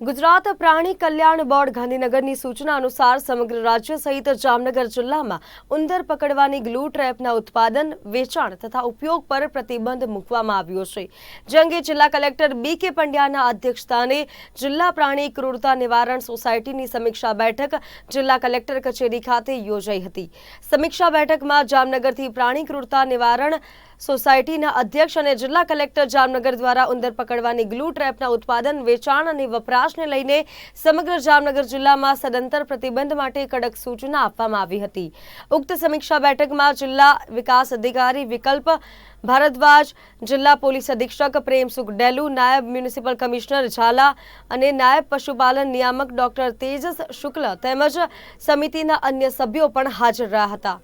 ગુજરાત પ્રાણી કલ્યાણ બોર્ડ ગાંધીનગરની સૂચના અનુસાર સમગ્ર રાજ્ય સહિત જામનગર જિલ્લામાં ઉંદર પકડવાની ગ્લુ ટ્રેપના ઉત્પાદન, વેચાણ તથા ઉપયોગ પર પ્રતિબંધ મૂકવામાં આવ્યો છે. જે અંગે જિલ્લા કલેક્ટર બી કે પંડ્યાના અધ્યક્ષસ્થાને જિલ્લા પ્રાણી ક્રૂરતા નિવારણ સોસાયટીની સમીક્ષા બેઠક જિલ્લા કલેક્ટર કચેરી ખાતે યોજાઈ હતી. સમીક્ષા બેઠકમાં જામનગરથી પ્રાણી ક્રૂરતા નિવારણ સોસાયટીના અધ્યક્ષ અને જિલ્લા કલેક્ટર જામનગર દ્વારા ઉંદર પકડવાની ગ્લુ ટ્રેપના ઉત્પાદન, વેચાણ અને વપરાશને લઈને સમગ્ર જામનગર જિલ્લામાં સદંતર પ્રતિબંધ માટે કડક સૂચના આપવામાં આવી હતી. ઉક્ત સમીક્ષા બેઠકમાં જિલ્લા વિકાસ અધિકારી વિકલ્પ ભારદ્વાજ, જિલ્લા પોલીસ અધિક્ષક પ્રેમસુખ ડેલુ, નાયબ મ્યુનિસિપલ કમિશનર ઝાલા અને નાયબ પશુપાલન નિયામક ડોક્ટર તેજસ શુક્લ તેમજ સમિતિના અન્ય સભ્યો પણ હાજર રહ્યા હતા.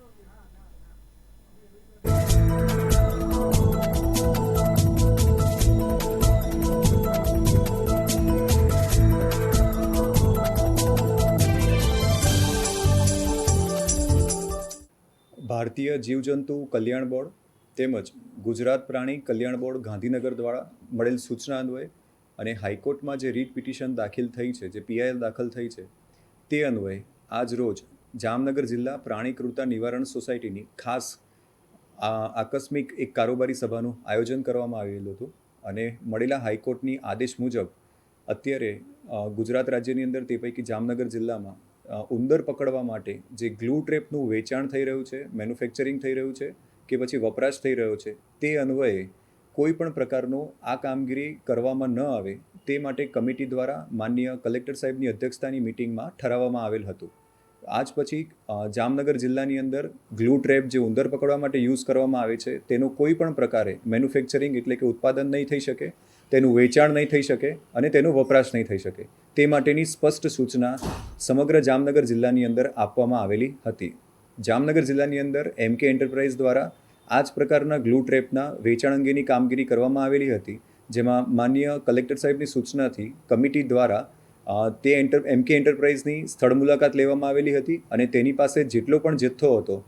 ભારતીય જીવજંતુ કલ્યાણ બોર્ડ તેમજ ગુજરાત પ્રાણી કલ્યાણ બોર્ડ ગાંધીનગર દ્વારા મળેલ સૂચના અન્વયે અને હાઈકોર્ટમાં જે રીટ પિટિશન દાખલ થઈ છે, જે પીઆઈએલ દાખલ થઈ છે, તે અન્વયે આજ રોજ જામનગર જિલ્લા પ્રાણી ક્રૂરતા નિવારણ સોસાયટીની ખાસ આકસ્મિક એક કારોબારી સભાનું આયોજન કરવામાં આવેલું હતું અને મળેલા હાઈકોર્ટની આદેશ મુજબ અત્યારે ગુજરાત રાજ્યની અંદર તે પૈકી જામનગર જિલ્લામાં ઉંદર પકડવા માટે જે ગ્લુ ટ્રેપનું વેચાણ થઈ રહ્યું છે, મેન્યુફેક્ચરિંગ થઈ રહ્યું છે કે પછી વપરાશ થઈ રહ્યો છે, તે અન્વયે કોઈ પણ પ્રકારનો આ કામગીરી કરવામાં ન આવે તે માટે કમિટી દ્વારા માન્ય કલેક્ટર સાહેબની અધ્યક્ષતાની મિટિંગમાં ઠરાવવામાં આવેલ હતું. આજ પછી જામનગર જિલ્લાની અંદર ગ્લુ ટ્રેપ જે ઉંદર પકડવા માટે યુઝ કરવામાં આવે છે, તેનો કોઈ પણ પ્રકારે મેન્યુફેક્ચરિંગ એટલે કે ઉત્પાદન નહીં થઈ શકે, તેનું વેચાણ નહીં થઈ શકે અને તેનો વપરાશ નહીં થઈ શકે. તે માટેની સ્પષ્ટ સૂચના સમગ્ર જામનગર જિલ્લાની અંદર આપવામાં આવેલી હતી. જામનગર જિલ્લાની અંદર એમ કે એન્ટરપ્રાઇઝ દ્વારા આ જ પ્રકારના ગ્લુ ટ્રેપના વેચાણ અંગેની કામગીરી કરવામાં આવેલી હતી, જેમાં માન્ય કલેક્ટર સાહેબની સૂચનાથી કમિટી દ્વારા તે એન્ટર, એમ કે એન્ટરપ્રાઇઝની સ્થળ મુલાકાત લેવામાં આવેલી હતી અને તેની પાસે જેટલો પણ જથ્થો હતો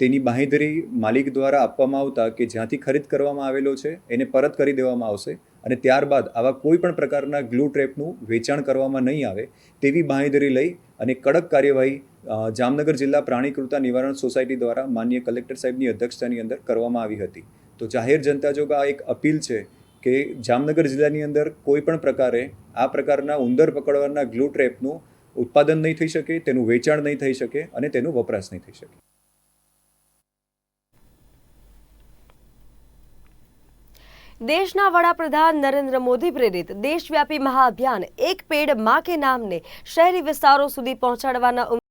તેની બાંહેધરી માલિક દ્વારા આપવામાં આવતા કે જ્યાંથી ખરીદ કરવામાં આવેલો છે, એને પરત કરી દેવામાં આવશે અને ત્યારબાદ આવા કોઈ પણ પ્રકારના ગ્લુ ટ્રેપનું વેચાણ કરવામાં નહીં આવે તેવી બાંહેધરી લઈ અને કડક કાર્યવાહી જામનગર જિલ્લા પ્રાણીકૃતા નિવારણ સોસાયટી દ્વારા માન્ય કલેક્ટર સાહેબની અધ્યક્ષતાની અંદર કરવામાં આવી હતી. તો જાહેર જનતા જોગા એક અપીલ છે કે જામનગર જિલ્લાની અંદર કોઈ પણ પ્રકારે આ પ્રકારના ઉંદર પકડવાના ગ્લુ ટ્રેપનું ઉત્પાદન નહીં થઈ શકે, તેનું વેચાણ નહીં થઈ શકે અને તેનો વપરાશ નહીં થઈ શકે. દેશના વડાપ્રધાન નરેન્દ્ર મોદી પ્રેરિત દેશવ્યાપી મહાઅભિયાન એક પેડમાં કે નામને શહેરી વિસ્તારો સુધી પહોંચાડવાના